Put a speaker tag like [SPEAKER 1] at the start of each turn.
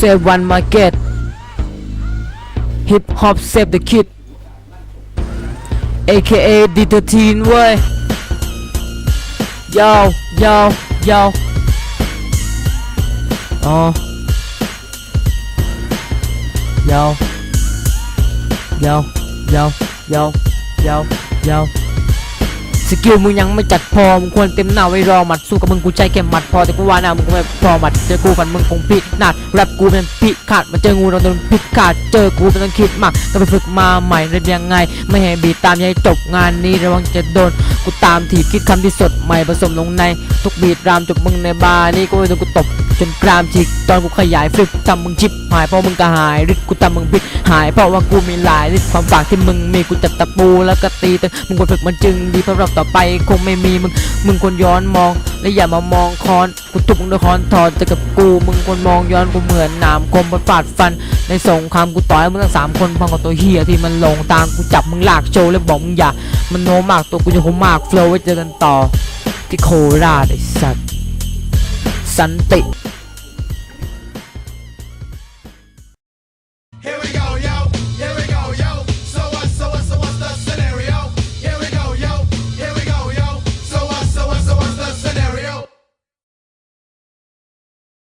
[SPEAKER 1] save one market hip hop save the kid aka D13 เว้ย yo yo yo อ๋อ yo yo yo yo yo yo สกิลมึงยังไม่จัดพอมึงควรเต็มหน้าไว้รอหมัดสู้กับมึงกูใจแค่หมัดพอแต่กูว่าหน้ามึงก็ไม่พอหมัดเจอกูฟันมึงคงพินาศแรปกูเป็นพิขาดมาเจองูเราโดนพิขาดเจอกูต้องคิดมากต้องไปฝึกมาใหม่เรียนยังไง ไม่ให้บีตามยังให้จบงานนี้ระวังจะโดนกูตามถีบคิดคำที่สดใหม่ผสมลงในทุกบีดรามจบมึงในบาร์นี่กูโดนกูตบจนกรามฉีกตอนกูขยายฟลิปทำมึงชิปหายเพราะมึงก็หายฤทธิ์กูทำมึงพิษหายเพราะว่ากูมีหลายฤทธิ์ความฝากที่มึงมีกูจัดตะปูแล้วก็ตีแต่มึงควรฝึกมันจึงดีเพราะเรอบต่อไปคงไม่มีมึง มึงควรย้อนมอง และอย่ามามองคอน กูทุบมึงด้วยคอนทอนแต่กับกู มึงควรมองย้อนกูเหมือนหนามคมบนฟาดฟัน ในสงครามกูต่อยมึงทั้งสามคนพังกับตัวเฮียที่มันลงตามกูจับมึงลากโชว์แล้วบอกมึงอย่า มันโนมากตัวกูจะคงมากโฟล์ไว้เจอกันต่อ ที่โคราชไอ้สัตว์สันติ